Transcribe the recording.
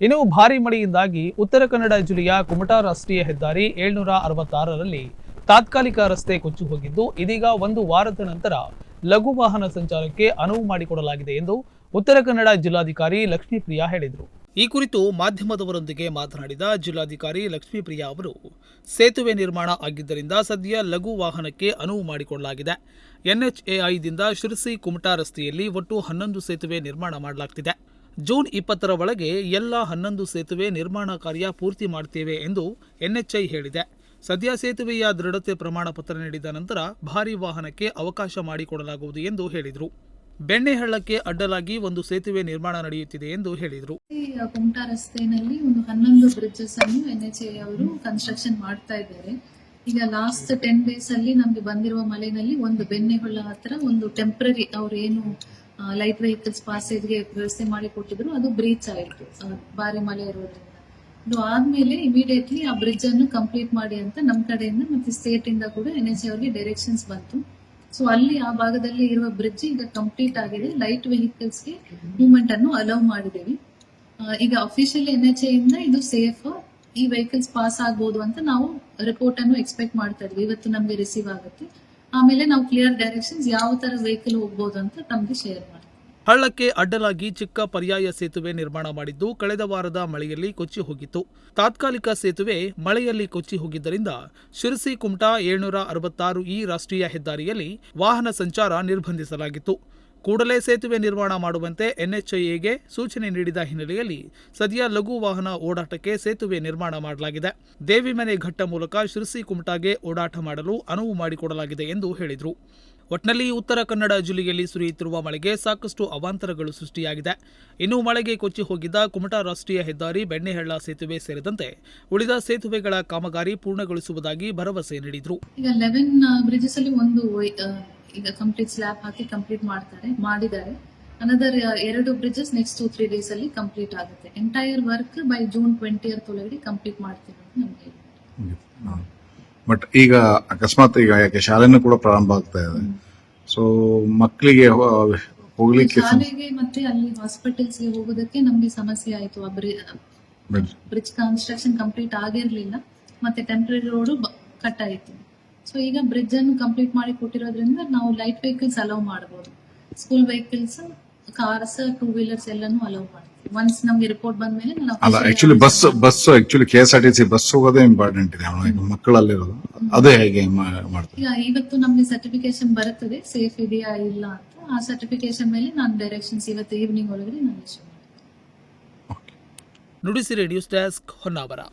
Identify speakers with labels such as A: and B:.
A: ಇನ್ನು ಭಾರಿ ಮಳೆಯಿಂದಾಗಿ ಉತ್ತರ ಕನ್ನಡ ಜಿಲ್ಲೆಯ ಕುಮಟಾ ರಾಷ್ಟ್ರೀಯ ಹೆದ್ದಾರಿ ಏಳ್ನೂರ ಅರವತ್ತಾರರಲ್ಲಿ ತಾತ್ಕಾಲಿಕ ರಸ್ತೆ ಕೊಚ್ಚಿ ಹೋಗಿದ್ದು, ಇದೀಗ ಒಂದು ವಾರದ ನಂತರ ಲಘು ವಾಹನ ಸಂಚಾರಕ್ಕೆ ಅನುವು ಮಾಡಿಕೊಡಲಾಗಿದೆ ಎಂದು ಉತ್ತರ ಕನ್ನಡ ಜಿಲ್ಲಾಧಿಕಾರಿ ಲಕ್ಷ್ಮೀಪ್ರಿಯಾ ಹೇಳಿದರು. ಈ ಕುರಿತು ಮಾಧ್ಯಮದವರೊಂದಿಗೆ ಮಾತನಾಡಿದ ಜಿಲ್ಲಾಧಿಕಾರಿ ಲಕ್ಷ್ಮೀಪ್ರಿಯಾ ಅವರು, ಸೇತುವೆ ನಿರ್ಮಾಣ ಆಗಿದ್ದರಿಂದ ಸದ್ಯ ಲಘು ವಾಹನಕ್ಕೆ ಅನುವು ಮಾಡಿಕೊಡಲಾಗಿದೆ. ಎನ್ಎಚ್ಎಐದಿಂದ ಶಿರಸಿ ಕುಮಟಾ ರಸ್ತೆಯಲ್ಲಿ ಒಟ್ಟು ಹನ್ನೊಂದು ಸೇತುವೆ ನಿರ್ಮಾಣ ಮಾಡಲಾಗ್ತಿದೆ. ಜೂನ್ ಇಪ್ಪತ್ತರ ಒಳಗೆ ಎಲ್ಲ ಹನ್ನೊಂದು ಸೇತುವೆ ನಿರ್ಮಾಣ ಕಾರ್ಯ ಪೂರ್ತಿ ಮಾಡ್ತೇವೆ ಎಂದು ಎನ್ಎಚ್ಐ ಹೇಳಿದೆ. ಸದ್ಯ ಸೇತುವೆಯ ದೃಢತೆ ಪ್ರಮಾಣ ಪತ್ರ ನೀಡಿದ ನಂತರ ಭಾರಿ ವಾಹನಕ್ಕೆ ಅವಕಾಶ ಮಾಡಿಕೊಡಲಾಗುವುದು ಎಂದು ಹೇಳಿದರು. ಬೆಣ್ಣೆಹಳ್ಳಕ್ಕೆ ಅಡ್ಡಲಾಗಿ ಒಂದು ಸೇತುವೆ ನಿರ್ಮಾಣ ನಡೆಯುತ್ತಿದೆ ಎಂದು ಹೇಳಿದರು.
B: ಕುಮಟಾ ರಸ್ತೆಯಲ್ಲಿ ಒಂದು ಹನ್ನೊಂದು ಬ್ರಿಡ್ಜಸ್ ಅನ್ನು ಎನ್ಎಚ್ಐ ಅವರು ಕನ್ಸ್ಟ್ರಕ್ಷನ್ ಮಾಡ್ತಾ ಇದ್ದಾರೆ. ಈಗ ಲಾಸ್ಟ್ ಟೆನ್ ಡೇಸ್ ಅಲ್ಲಿ ನಮ್ಗೆ ಬಂದಿರುವ ಮಳೆನಲ್ಲಿ ಒಂದು ಬೆಣ್ಣೆಹೊಳ್ಳ ಹತ್ರ ಒಂದು ಟೆಂಪ್ರರಿ ಅವ್ರು ಏನು ಲೈಟ್ ವೆಹಿಕಲ್ಸ್ ಪಾಸೇಜ್ಗೆ ವ್ಯವಸ್ಥೆ ಮಾಡಿ ಕೊಟ್ಟಿದ್ರು, ಅದು ಬ್ರೀಚ್ ಆಯಿತು ಭಾರಿ ಮಳೆ ಇರೋದ್ರಿಂದ ಇದು ಆದ್ಮೇಲೆ ಇಮಿಡಿಯೇಟ್ಲಿ ಆ ಬ್ರಿಡ್ಜ್ ಅನ್ನು ಕಂಪ್ಲೀಟ್ ಮಾಡಿ ಅಂತ ನಮ್ಮ ಕಡೆಯಿಂದ ಮತ್ತೆ ಸ್ಟೇಟ್ ಇಂದ ಕೂಡ ಎನ್ ಎಚ್ ಅವರಿಗೆ ಡೈರೆಕ್ಷನ್ಸ್ ಬಂತು. ಸೊ ಅಲ್ಲಿ ಆ ಭಾಗದಲ್ಲಿ ಇರುವ ಬ್ರಿಡ್ಜ್ ಈಗ ಕಂಪ್ಲೀಟ್ ಆಗಿದೆ. ಲೈಟ್ ವೆಹಿಕಲ್ಸ್ಗೆ ಮೂವ್ಮೆಂಟ್ ಅನ್ನು ಅಲೌ ಮಾಡಿದ್ದೀವಿ. ಈಗ ಅಫಿಷಿಯಲ್ ಎನ್ ಎಚ್ ಇಂದ ಇದು ಸೇಫ್ ಈ ವೆಹಿಕಲ್ಸ್ ಪಾಸ್ ಆಗ್ಬೋದು ಅಂತ ನಾವು ರಿಪೋರ್ಟ್ ಅನ್ನು ಎಕ್ಸ್ಪೆಕ್ಟ್ ಮಾಡ್ತಾ ಇದ್ವಿ. ಇವತ್ತು ನಮ್ಗೆ ರಿಸೀವ್ ಆಗುತ್ತೆ. ಆಮೇಲೆ ನಾವು ಕ್ಲಿಯರ್ ಡೈರೆಕ್ಷನ್ಸ್ ಯಾವ ತರ ವೆಹಿಕಲ್ ಹೋಗ್ಬೋದು ಅಂತ ತಮಗೆ ಶೇರ್ ಮಾಡ್ತೀವಿ
A: ಹಳ್ಳಕ್ಕೆ ಅಡ್ಡಲಾಗಿ ಚಿಕ್ಕ ಪರ್ಯಾಯ ಸೇತುವೆ ನಿರ್ಮಾಣ ಮಾಡಿದ್ದು ಕಳೆದ ವಾರದ ಮಳೆಯಲ್ಲಿ ಕೊಚ್ಚಿ ಹೋಗಿತ್ತು. ತಾತ್ಕಾಲಿಕ ಸೇತುವೆ ಮಳೆಯಲ್ಲಿ ಕೊಚ್ಚಿ ಹೋಗಿದ್ದರಿಂದ ಶಿರಸಿ ಕುಮಟಾ ಏಳ್ನೂರ ಅರವತ್ತಾರು ಈ ರಾಷ್ಟ್ರೀಯ ಹೆದ್ದಾರಿಯಲ್ಲಿ ವಾಹನ ಸಂಚಾರ ನಿರ್ಬಂಧಿಸಲಾಗಿತ್ತು. ಕೂಡಲೇ ಸೇತುವೆ ನಿರ್ಮಾಣ ಮಾಡುವಂತೆ ಎನ್ಎಚ್ಐಎಗೆ ಸೂಚನೆ ನೀಡಿದ ಹಿನ್ನೆಲೆಯಲ್ಲಿ ಸದ್ಯ ಲಘು ವಾಹನ ಓಡಾಟಕ್ಕೆ ಸೇತುವೆ ನಿರ್ಮಾಣ ಮಾಡಲಾಗಿದೆ. ದೇವಿಮನೆ ಘಟ್ಟ ಮೂಲಕ ಶಿರಸಿ ಕುಮಟಾಗೆ ಓಡಾಟ ಮಾಡಲು ಅನುವು ಮಾಡಿಕೊಡಲಾಗಿದೆ ಎಂದು ಹೇಳಿದರು. ಒಟ್ನಲ್ಲಿ ಉತ್ತರ ಕನ್ನಡ ಜಿಲ್ಲೆಯಲ್ಲಿ ಸುರಿಯುತ್ತಿರುವ ಮಳೆಗೆ ಸಾಕಷ್ಟು ಅವಾಂತರಗಳು ಸೃಷ್ಟಿಯಾಗಿದೆ. ಇನ್ನು ಮಳೆಗೆ ಕೊಚ್ಚಿ ಹೋಗಿದ್ದ ಕುಮಟಾ ರಾಷ್ಟ್ರೀಯ ಹೆದ್ದಾರಿ ಬೆಣ್ಣೆಹಳ್ಳ ಸೇತುವೆ ಸೇರಿದಂತೆ ಉಳಿದ ಸೇತುವೆಗಳ ಕಾಮಗಾರಿ ಪೂರ್ಣಗೊಳಿಸುವುದಾಗಿ ಭರವಸೆ ನೀಡಿದರು.
B: ಈಗ ಲೆವೆನ್ ಬ್ರಿಡ್ಜಸ್ ಅಲ್ಲಿ ಒಂದು ಈಗ ಕಂಪ್ಲೀಟ್ ಸ್ಲ್ಯಾಬ್ ಹಾಕಿ ಕಂಪ್ಲೀಟ್ ಮಾಡ್ತಾರೆ ಮಾಡಿದ್ದಾರೆ. ಅನದರ್ ಎರಡು bridges next two three days ಅಲ್ಲಿ ಕಂಪ್ಲೀಟ್ ಆಗುತ್ತೆ. Entire work by June twenty ಒಳಗಡೆ ಕಂಪ್ಲೀಟ್ ಮಾಡ್ತೀವಿ ಅಂತ ನಮ್ಗೆ
C: ಬಟ್ ಈಗ ಅಕಸ್ಮಾತ್ ಈಗ ಯಾಕೆ ಶಾಲೆನೂ ಕೂಡ ಪ್ರಾರಂಭ ಆಗ್ತಾ ಇದೆ. ಸೊ ಮಕ್ಕಳಿಗೆ ಹೋಗ್ಲಿಕ್ಕೆ
B: ಶಾಲೆಗೆ ಮತ್ತೆ ಅಲ್ಲಿ ಹಾಸ್ಪಿಟಲ್ಸ್ಗೆ ಹೋಗೋದಕ್ಕೆ ನಮ್ಗೆ ಸಮಸ್ಯೆ ಆಯ್ತು. ಆ ಬ್ರಿಡ್ಜ್ ಕನ್ಸ್ಟ್ರಕ್ಷನ್ ಕಂಪ್ಲೀಟ್ ಆಗಿರ್ಲಿಲ್ಲ. ಮತ್ತೆ ಟೆಂಪ್ರರಿ ರೋಡ್ ಕಟ್ ಆಯ್ತು. ಸೊ ಈಗ ಬ್ರಿಡ್ಜ್ ಅನ್ನು ಕಂಪ್ಲೀಟ್ ಮಾಡಿ ಕೊಟ್ಟಿರೋದ್ರಿಂದ ನಾವು ಲೈಟ್ ವೆಹಿಕಲ್ಸ್ ಅಲೌ ಮಾಡಬಹುದು school vehicles cars two wheelers ಎಲ್ಲಾನು ಅಲೌ ಮಾಡ್ತೀವಿ. ಒನ್ಸ್ ನಮ್ಗೆ ರಿಪೋರ್ಟ್ ಬಂದ್ಮೇಲೆ ನಾನು
C: ಅಲ್ಲ actually bus bus actually K S R T C bus ಹೋಗೋದೇ ಇಂಪಾರ್ಟೆಂಟ್ ಇದೆ. ಈಗ ಮಕ್ಕಳಲ್ಲಿರೋದು. ಅದೇ ಹೇಗೆ ಮಾಡ್ತೀವಿ
B: ಈಗ ಇವತ್ತು ನಮ್ಗೆ ಸರ್ಟಿಫಿಕೇಶನ್ ಬರುತ್ತದೆ. ಸೇಫ್ ಇದೆಯಾ ಇಲ್ಲ ಅಂತ. ಆ ಸರ್ಟಿಫಿಕೇಶನ್ ಮೇಲೆ ನಾನು ಡೈರೆಕ್ಷನ್ಸ್ ಇವತ್ತು ಈವ್ನಿಂಗ್ ಒಳಗಡೆ ನಾನು
A: ನುಡಿಸಿರಿ ನ್ಯೂಸ್ ಡೆಸ್ಕ್ ಹೊನ್ನಾವರ.